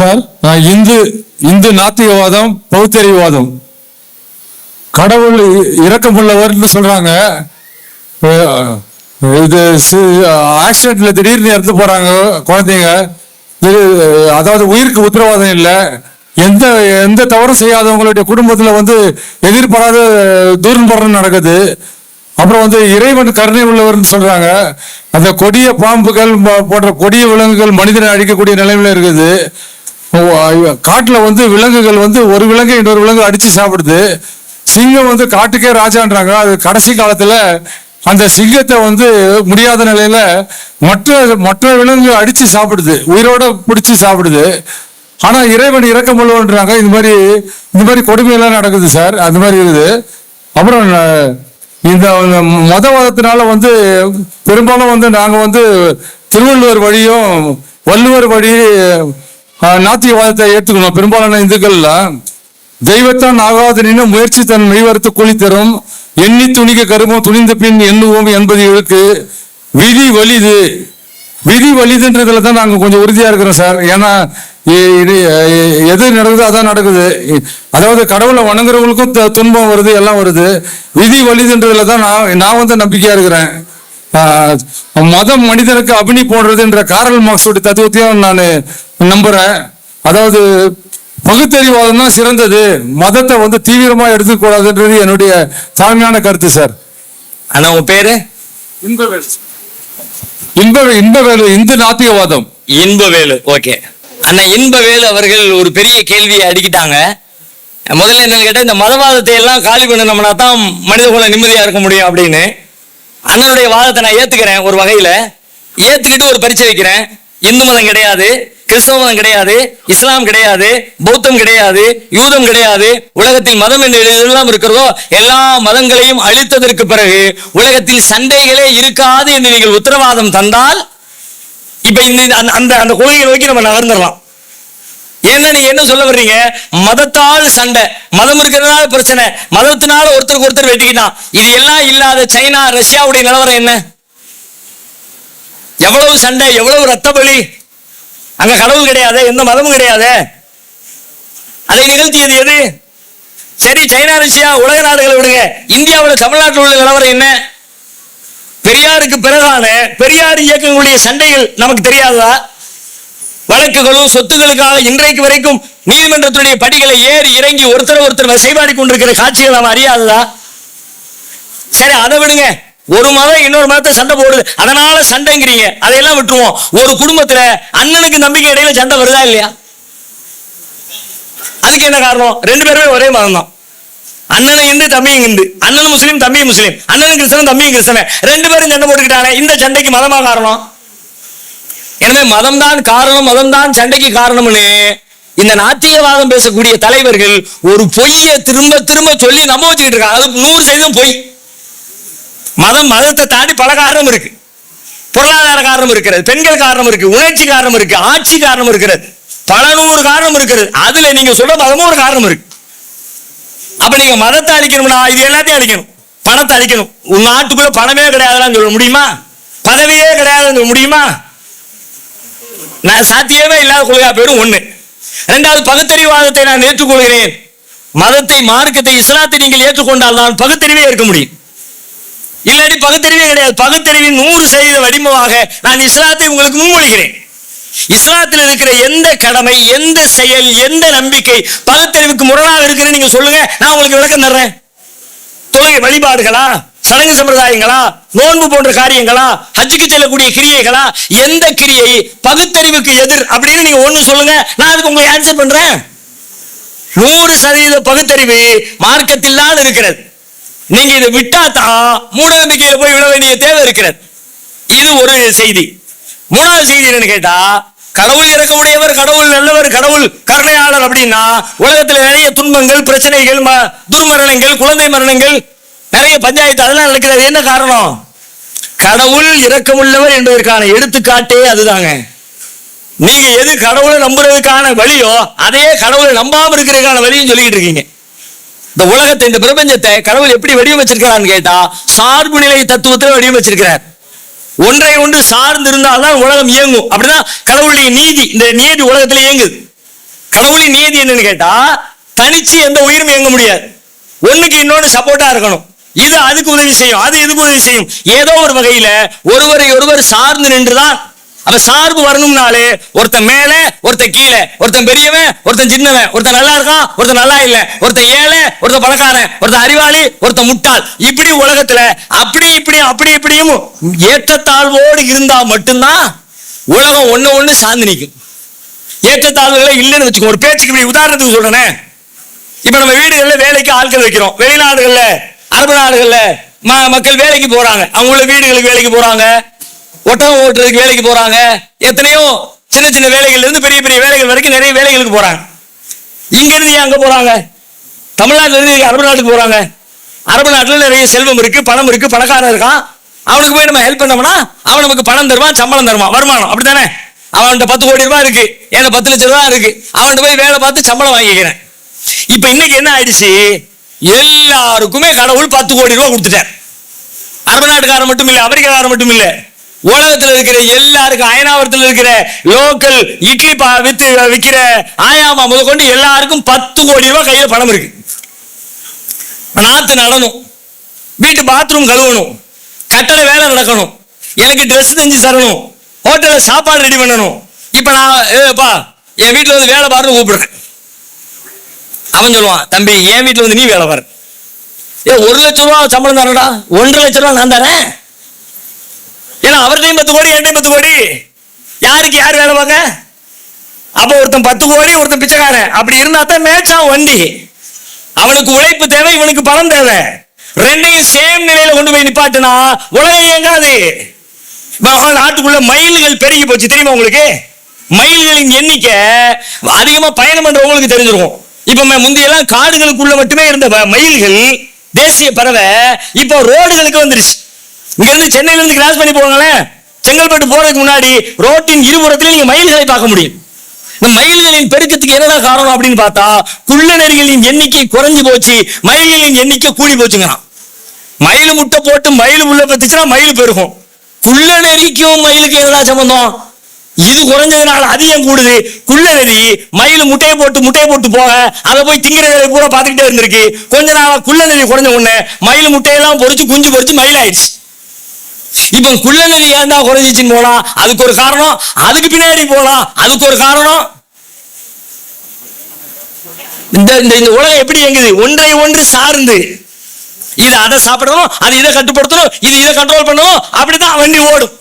Sir. நான் இந்து இந்து நாத்திகவாதம் பௌத்தறிவாதம். கடவுள் இரக்கம் உள்ளவர்னு சொல்றாங்க. இது ஆக்சிடென்ட்ல திடீர்னு இறந்து போறாங்க குழந்தைங்க. இது அதாவது உயிருக்கு உத்தரவாதம் இல்லை. எந்த எந்த தவறும் செய்யாதவங்களுடைய குடும்பத்துல வந்து எதிர்பாராத தூரம் தூரம்பரம் நடக்குது. அப்புறம் வந்து இறைவன் கருணை உள்ளவர்னு சொல்றாங்க. அந்த கொடிய பாம்புகள் போன்ற கொடிய விலங்குகள் மனிதனை அழிக்கக்கூடிய நிலைமையில இருக்குது. காட்டுல வந்து விலங்குகள் வந்து ஒரு விலங்கு இன்னொரு விலங்கு அடிச்சு சாப்பிடுது. சிங்கம் வந்து காட்டுக்கே ராஜான்றாங்க. அது கடைசி காலத்துல அந்த சிங்கத்தை வந்து முடியாத நிலையில மற்ற மற்ற விலங்கு அடிச்சு சாப்பிடுது. உயிரோட பிடிச்சி சாப்பிடுது. ஆனா இறைவன் இறக்கமுள்ளவன்றாங்க இந்த மாதிரி இந்த மாதிரி கொடுமையெல்லாம் நடக்குது சார். அந்த மாதிரி இருக்குது. அப்புறம் இந்த மதவாதத்தினால வந்து பெரும்பாலும் வந்து நாங்க வந்து திருவள்ளுவர் வழியும் வள்ளுவர் வழி நாத்திகவாதத்தை ஏற்றுக்கணும் பெரும்பாலான இந்துக்கள்ல தெய்வத்தான் ஆகாதனினும் முயற்சி தன் மெய்வரத்து கூலி தரும். எண்ணி துணிக கருமம் துணிந்த பின் எண்ணுவோம் என்பது இவருக்கு விதி வலிது. விதி வலிதுன்றதுல தான் நாங்க கொஞ்சம் உறுதியா இருக்கிறோம் சார். ஏன்னா இது எது நடக்குதோ அதான் நடக்குது. அதாவது கடவுளை வணங்குறவங்களுக்கும் துன்பம் வருது எல்லாம் வருது. விதி வலிதுன்றதுல தான் நான் நான் வந்து நம்பிக்கையா இருக்கிறேன். ஆஹ், மதம் மனிதனுக்கு அபினி போடுறதுன்ற காரல் மார்க்ஸோட தத்துவத்தையும் நான் நம்புறேன். அதாவது பகுத்தறிவாதம் தான் சிறந்தது. மதத்தை வந்து தீவிரமா எடுத்துக்கூடாதுன்றது என்னுடைய தாழ்மையான கருத்து சார். ஆனா உங்க பேரு? இன்பவேல் இன்ப இன்பவேலு இந்து நாத்திகவாதம். இன்பவேலு ஓகே. அண்ணா இன்பவேலு அவர்கள் ஒரு பெரிய கேள்வியை அடிக்கிட்டாங்க. முதல்ல என்னன்னு கேட்டா இந்த மதவாதத்தை எல்லாம் காலி பண்ணணும்னா தான் மனித குலம் நிம்மதியா இருக்க முடியும் அப்படின்னு. அண்ணனுடைய வாதத்தை நான் ஏத்துக்கிறேன் ஒரு வகையில. ஏத்துக்கிட்டு ஒரு பரிச்சை வைக்கிறேன். இந்து மதம் கிடையாது கிறிஸ்தவ மதம் கிடையாது இஸ்லாம் கிடையாது பௌத்தம் கிடையாது யூதம் கிடையாது. உலகத்தில் மதம் என்று எல்லாம் இருக்கிறதோ எல்லா மதங்களையும் அழித்ததற்கு பிறகு உலகத்தில் சண்டைகளே இருக்காது என்று நீங்கள் உத்தரவாதம் தந்தால் இப்ப இந்த அந்த- அந்த அந்த கொள்கையை நோக்கி நம்ம நகர்ந்துடலாம். ஏன்னா நீ என்ன சொல்ல வர்றீங்க? மதத்தால் சண்டை. மதம் இருக்கிறதுனால பிரச்சனை. மதத்தினால ஒருத்தருக்கு ஒருத்தர் வெட்டிக்கிட்டான். இது எல்லாம் இல்லாத சைனா ரஷ்யாவுடைய நிலவரம் என்ன? எவ்வளவு சண்டை எவ்வளவு ரத்த பலி? அங்க கடவுள் கிடையாது எந்த மதமும் கிடையாது? அதை நிகழ்த்தியது எது? சரி சைனா ரஷ்யா உலக நாடுகளை விடுங்க. இந்தியாவில் தமிழ்நாட்டில் உள்ள நிலவரம் என்ன? பெரியாருக்கு பிறகான பெரியார் இயக்கங்களுடைய சண்டைகள் நமக்கு தெரியாதா வழக்குகளும் சொத்துக்களுக்காக இன்றைக்கு வரைக்கும் நீதிமன்றத்துடைய படிகளை ஏறி இறங்கி ஒருத்தர் ஒருத்தர் செய்வாடி கொண்டிருக்கிற காட்சிகள் நாம் அறியாததா? சரி அதை விடுங்க. ஒரு மதம் இன்னொரு மதத்தை சண்டை போடுது. அதனால சண்டைங்கிறீங்க. அதையெல்லாம் விட்டுருவோம். ஒரு குடும்பத்துல அண்ணனுக்கு நம்பிக்கை இடையில சண்டை வருதா இல்லையா? அதுக்கு என்ன காரணம்? ரெண்டு பேருமே ஒரே மதம் தான் அண்ணனும் இந்து தம்பியும் இந்து. அண்ணனும் முஸ்லீம் தம்பியும் முஸ்லீம். அண்ணனும் கிறிஸ்தவன் தம்பியும் கிறிஸ்தவன். ரெண்டு பேரும் சண்டை போட்டுக்கிட்டாங்க இந்த சண்டைக்கு மதமா காரணம்? எனவே மதம் தான் காரணம் மதம் தான் சண்டைக்கு காரணம்னு இந்த நாத்திகவாதம் பேசக்கூடிய தலைவர்கள் ஒரு பொய்யை திரும்ப திரும்ப சொல்லி நம்ப வச்சுக்கிட்டு இருக்காங்க. அது நூறு சதவீதம் பொய். மதம் மதத்தை தாண்டி பல காரணம் இருக்கு. பொருளாதார காரணம் இருக்கிறது பெண்கள் காரணம் இருக்கு உணர்ச்சி காரணம் இருக்கு ஆட்சி காரணம் இருக்கிறது. பல நூறு காரணம் இருக்கிறது. அதுல நீங்க சொல்ற மதமும் ஒரு காரணம் இருக்கு. அப்ப நீங்க மதத்தை அழிக்கணும்னா இது எல்லாத்தையும் அழிக்கணும். பணத்தை அழிக்கணும். உங்க நாட்டுக்குள்ள பணமே கிடையாதுன்னு சொல்ல முடியுமா? பதவியே கிடையாதுன்னு சொல்ல முடியுமா? நான் சாத்தியமே இல்லாத கொள்கை பேரும் ஒண்ணு. ரெண்டாவது பகுத்தறிவாதத்தை நான் ஏற்றுக்கொள்கிறேன். மதத்தை மார்க்கத்தை இஸ்லாத்தை நீங்கள் ஏற்றுக்கொண்டால் தான் பகுத்தறிவே இருக்க முடியும். இல்லாட்டி பகுத்தறிவே கிடையாது. பகுத்தறிவின் நூறு சதவீத வடிவமாக நான் இஸ்லாத்தை உங்களுக்கு முன்மொழிகிறேன். இஸ்லாத்தில் இருக்கிற எந்த கடமை எந்த செயல் எந்த நம்பிக்கை பகுத்தறிவுக்கு முரணாக இருக்குன்னு நீங்க சொல்லுங்க. நான் உங்களுக்கு விளக்கம் தர்றேன். தொழுகை வழிபாடுகளா? சடங்கு சம்பிரதாயங்களா நோன்பு போன்ற காரியங்களா ஹஜ்ஜுக்கு செல்லக்கூடிய கிரியைகளா எந்த கிரியை பகுத்தறிவுக்கு எதிர் அப்படின்னு நீங்க ஒண்ணு சொல்லுங்க. நான் அதுக்கு உங்களை ஆன்சர் பண்றேன். நூறு சதவீத பகுத்தறிவு மார்க்கத்தில் தான் இருக்கிறது. நீங்க இதை விட்டாதான் மூட நம்பிக்கையில போய் விட வேண்டிய தேவை இருக்கிறது. இது ஒரு செய்தி. மூணாவது செய்தி என்னன்னு கேட்டா கடவுள் இறக்கமுடையவர் கடவுள் நல்லவர் கடவுள் கருணையாளர் அப்படின்னா உலகத்துல நிறைய துன்பங்கள் பிரச்சனைகள் ம- துர்மரணங்கள் குழந்தை மரணங்கள் நிறைய பஞ்சாயத்து அதெல்லாம் நடக்கிறது என்ன காரணம்? கடவுள் இரக்கமுள்ளவர் என்பதற்கான எடுத்துக்காட்டே அதுதாங்க. நீங்க எது கடவுளை நம்புறதுக்கான வழியோ அதையே கடவுளை நம்பாம இருக்கிறதுக்கான வழியும் சொல்லிட்டு இருக்கீங்க. இந்த உலகத்தை இந்த பிரபஞ்சத்தை கடவுள் எப்படி வடிவமைச்சிருக்கிறான்னு கேட்டா சார்பு நிலை தத்துவத்தில் வடிவமைச்சிருக்கிறார். ஒன்றை ஒன்று சார்ந்து இருந்தால்தான் உலகம் இயங்கும். அப்படிதான் கடவுளுடைய நீதி இந்த நீதி உலகத்துல இயங்குது. கடவுளின் நீதி என்னன்னு கேட்டா தனிச்சு எந்த உயிரும் இயங்க முடியாது. ஒண்ணுக்கு இன்னொன்னு சப்போர்ட்டா இருக்கணும். இது அதுக்கு உதவி செய்யும். அது இதுக்கு உதவி செய்யும்? ஏதோ ஒரு வகையில ஒருவரை ஒருவர் சார்ந்து நின்றுதான் அப்ப சார்பு வரணும்னாலே ஒருத்தன் மேல ஒருத்தன் கீழே. ஒருத்தன் பெரியவன் ஒருத்தன் சின்னவன். ஒருத்தன் நல்லா இருக்கான் ஒருத்தன் நல்லா இல்ல. ஒருத்தன் ஏழை ஒருத்தன் பணக்காரன். ஒருத்தன் அறிவாளி ஒருத்தன் முட்டாள். இப்படி உலகத்துல அப்படி இப்படி அப்படி இப்படியும் ஏற்றத்தாழ்வோடு இருந்தா மட்டும்தான் உலகம் ஒண்ணு ஒண்ணு சார்ந்து நிற்கும் ஏற்றத்தாழ்வுகளே இல்லைன்னு வச்சுக்கோ ஒரு பேச்சுக்கு இப்படி உதாரணத்துக்கு சொல்றேன். இப்ப நம்ம வீடுகளில் வேலைக்கு ஆட்கள் வைக்கிறோம். வெளிநாடுகள்ல அரபு நாடுகள்ல ம- மக்கள் வேலைக்கு போறாங்க. அவங்கள வீடுகளுக்கு வேலைக்கு போறாங்க. ஒட்டகம் ஓட்டுறதுக்கு வேலைக்கு போறாங்க. எத்தனையோ சின்ன சின்ன வேலைகள்ல இருந்து பெரிய பெரிய வேலைகள் வரைக்கும் நிறைய வேலைகளுக்கு போறாங்க. இங்க இருந்து ஏன் அங்க போறாங்க? தமிழ்நாட்டுல இருந்து அரபு நாட்டுக்கு போறாங்க. அரபு நாட்டில் நிறைய செல்வம் இருக்கு பணம் இருக்கு பணக்காரன் இருக்கான். அவனுக்கு போய் நம்ம ஹெல்ப் பண்ணோம்னா அவன் நமக்கு பணம் தருவான் சம்பளம் தருவான் வருமானம். அப்படித்தானே? அவன்கிட்ட பத்து கோடி ரூபாய் இருக்கு. என்கிட்ட பத்து லட்சம் ரூபாய் இருக்கு. அவன்கிட்ட போய் வேலை பார்த்து சம்பளம் வாங்கிக்கிறேன். இப்ப இன்னைக்கு என்ன ஆயிடுச்சு? எல்லாருக்குமே கடவுள் பத்து கோடி ரூபா கொடுத்துட்டார். அரபு நாட்டுக்காரன் மட்டும் இல்லை அமெரிக்காக்காரன் மட்டும் இல்லை. உலகத்தில் இருக்கிற எல்லாருக்கும் அயனாவரத்தில் இருக்கிற லோக்கல் இட்லி பா வித்து விற்கிற ஆயாமா முதற்கொண்டு எல்லாருக்கும் பத்து கோடி ரூபாய் கையில் பணம் இருக்கு. நாற்று நடணும். வீட்டு பாத்ரூம் கழுவணும். கட்டளை வேலை நடக்கணும். எனக்கு ட்ரெஸ் செஞ்சு தரணும். ஹோட்டலில் சாப்பாடு ரெடி பண்ணணும். இப்போ நான் ஏப்பா என் வீட்டில் வந்து வேலை பாருன்னு கூப்பிடுறேன். அவன் சொல்லுவான் தம்பி என் வீட்டில் வந்து நீ வேலை பாரு. ஏ ஒரு லட்சம் ரூபா சம்பளம் தரடா ஒன்றரை லட்சம் ரூபா நான் தரேன். ஏன்னா அவர்கிட்டையும் பத்து கோடி என்கிட்டயும் பத்து கோடி. யாருக்கு யார் வேலை பார்க்க? அப்போ ஒருத்தன் பத்து கோடி ஒருத்தன் பிச்சைக்காரன். அப்படி இருந்தா தான் மேட்ச் ஆகும் வண்டி. அவனுக்கு உழைப்பு தேவை இவனுக்கு பணம் தேவை. ரெண்டையும் சேம் நிலையில கொண்டு போய் நிப்பாட்டுனா உலகம் இயங்காது. நாட்டுக்குள்ள மயில்கள் பெருகி போச்சு. தெரியுமா உங்களுக்கு? மயில்களின் எண்ணிக்கை அதிகமா பயணம் பண்றவங்களுக்கு தெரிஞ்சிருக்கும். இப்ப முந்தையெல்லாம் காடுகளுக்குள்ள மட்டுமே இருந்த ப- மயில்கள் தேசிய பறவை இப்போ ரோடுகளுக்கு வந்துருச்சு. இங்க இருந்து சென்னையில இருந்து கிராஸ் பண்ணி போவாங்களேன் செங்கல்பட்டு போறதுக்கு முன்னாடி ரோட்டின் இருபுறத்திலும் நீங்க மயில்களை பார்க்க முடியும். இந்த மயில்களின் பெருக்கத்துக்கு என்னடா காரணம் அப்படின்னு பார்த்தா குள்ளநரிகளின் எண்ணிக்கை குறைஞ்சு போச்சு மயில்களின் எண்ணிக்கை கூடி போச்சுங்கிறான். மயில் முட்டை போட்டு மயில் உள்ள பத்துச்சுன்னா மயில் பெருகும். குள்ளநெறிக்கும் மயிலுக்கு என்னடா சம்பந்தம்? இது குறைஞ்சதுனால அதிகம் கூடுது? குள்ள நதி மயில் முட்டையை போட்டு முட்டையை போட்டு போக அதை போய் திங்கிற வேலையை பூரா பார்த்துக்கிட்டே இருந்திருக்கு. கொஞ்ச நாளா நதி குறைஞ்ச உடனே மயில் முட்டையெல்லாம் பொறிச்சு குஞ்சு பொறிச்சு மயில் ஆயிடுச்சு இப்ப நதி ஏன்டா குறைஞ்சிச்சின்னு போலாம் அதுக்கு ஒரு காரணம் அதுக்கு பின்னாடி போலாம் அதுக்கு ஒரு காரணம்? இந்த இந்த இந்த உலகம் எப்படி இயங்குது? ஒன்றை ஒன்று சார்ந்து. இது அதை சாப்பிடணும் அது இதை கட்டுப்படுத்தணும் இது இதை கண்ட்ரோல் பண்ணணும் அப்படிதான் வண்டி ஓடும்.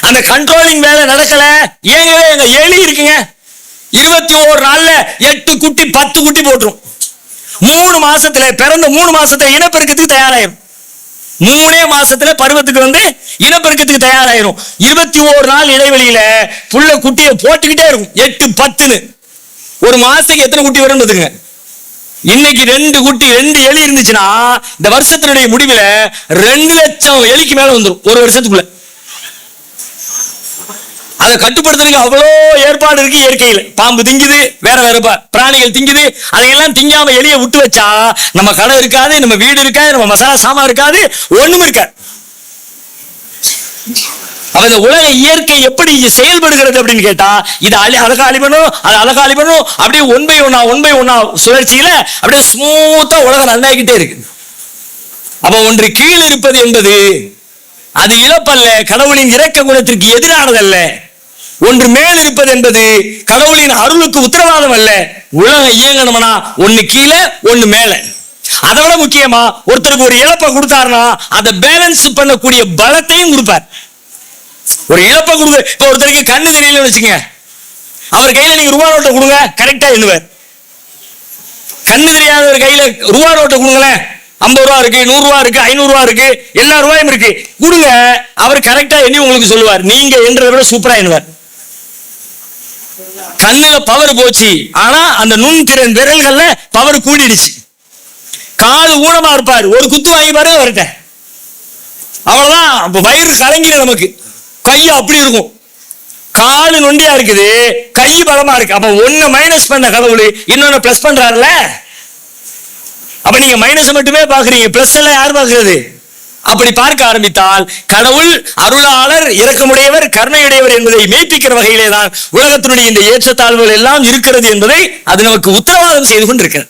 அந்த கண்ட்ரோலிங் வேலை நடக்கல. ஏங்கவே எங்க எலி இருக்குங்க. இருபத்தி ஓரு நாள்ல எட்டு குட்டி பத்து குட்டி போட்டுரும். மூணு மாசத்துல பிறந்த மூணு மாசத்துல இனப்பெருக்கத்துக்கு தயாராயிரும். மூணே மாசத்துல பருவத்துக்கு வந்து இனப்பெருக்கத்துக்கு தயாராயிரும். இருபத்தி ஓரு நாள் இடைவெளியில புள்ள குட்டியை போட்டுக்கிட்டே இருக்கும். எட்டு பத்துன்னு. ஒரு மாசத்துக்கு எத்தனை குட்டி வரும் பாத்துங்க இன்னைக்கு ரெண்டு குட்டி ரெண்டு எலி இருந்துச்சுன்னா இந்த வருஷத்தினுடைய முடிவுல ரெண்டு லட்சம் எலிக்கு மேல வந்துடும் ஒரு வருஷத்துக்குள்ள. அதை கட்டுப்படுத்துறதுக்கு அவ்வளோ ஏற்பாடு இருக்கு இயற்கையில். பாம்பு திங்குது வேற வேற பிராணிகள் திங்குது அதையெல்லாம் திங்காம எளிய விட்டு வச்சா நம்ம கடை இருக்காது நம்ம வீடு இருக்காது நம்ம மசாலா சாமான் இருக்காது ஒண்ணும் இருக்காது. அவ இந்த உலக இயற்கை எப்படி செயல்படுகிறது அப்படின்னு கேட்டா இது அழி அழகா அழிபணும் அது அழகா அழிபணும் அப்படியே ஒன் பை ஒன்னா ஒன் பை ஒன்னா சுழற்சியில அப்படியே ஸ்மூத்தா உலகம் நல்லாகிட்டே இருக்கு. அப்ப ஒன்று கீழ் இருப்பது என்பது அது இழப்பல்ல கடவுளின் இரக்க குணத்திற்கு எதிரானதல்ல. ஒன்று மேல் இருப்பது என்பது கடவுளின் அருளுக்கு உத்தரவாதம் அல்ல. உலகம் இயங்கணும்னா? ஒன்னு கீழே ஒன்னு மேல. அதை விட முக்கியமா ஒருத்தருக்கு ஒரு இழப்பை கொடுத்தாருன்னா அதை பேலன்ஸ் பண்ணக்கூடிய பலத்தையும் கொடுப்பார். ஒரு இழப்பை கொடுக்க இப்ப ஒருத்தருக்கு கண்ணு தெரியலன்னு வச்சுங்க அவர் கையில நீங்க ரூபா நோட்டை கொடுங்க கரெக்டா எண்ணுவார். கண்ணு தெரியாத ஒரு கையில ரூபா நோட்டை கொடுங்களேன். ஐம்பது ரூபா இருக்கு நூறு ரூபா இருக்கு ஐநூறு ரூபா இருக்கு எல்லா ரூபாயும் இருக்கு. கொடுங்க அவர் கரெக்டா எண்ணி உங்களுக்கு சொல்லுவார். நீங்க என்றதை விட சூப்பரா எண்ணுவார். கண்ணுல பவர் போச்சு. ஆனா அந்த நுண்திறன் விரல்கள்ல பவர் கூடிடுச்சு. காது ஊனமா இருப்பாரு. ஒரு குத்து வாங்கி பாரு அவர்கிட்ட. அவ்வளவுதான். வயிறு கலங்கிட நமக்கு. கை அப்படி இருக்கும். காலு நொண்டியா இருக்குது. கை பலமா இருக்கு. அப்ப ஒண்ணு மைனஸ் பண்ண கடவுள் இன்னொன்னு பிளஸ் பண்றாருல அப்ப நீங்க மைனஸ் மட்டுமே பாக்குறீங்க. பிளஸ் எல்லாம் யார் பாக்குறது? அப்படி பார்க்க ஆரம்பித்தால் கடவுள் அருளாளர் இரக்கமுடையவர் கருணையுடையவர் என்பதை மெய்ப்பிக்கிற வகையிலே தான் உலகத்தினுடைய இந்த ஏற்றத்தாழ்வுகள் எல்லாம் இருக்கிறது என்பதை அது நமக்கு உத்தரவாதம் செய்து கொண்டிருக்கிறது.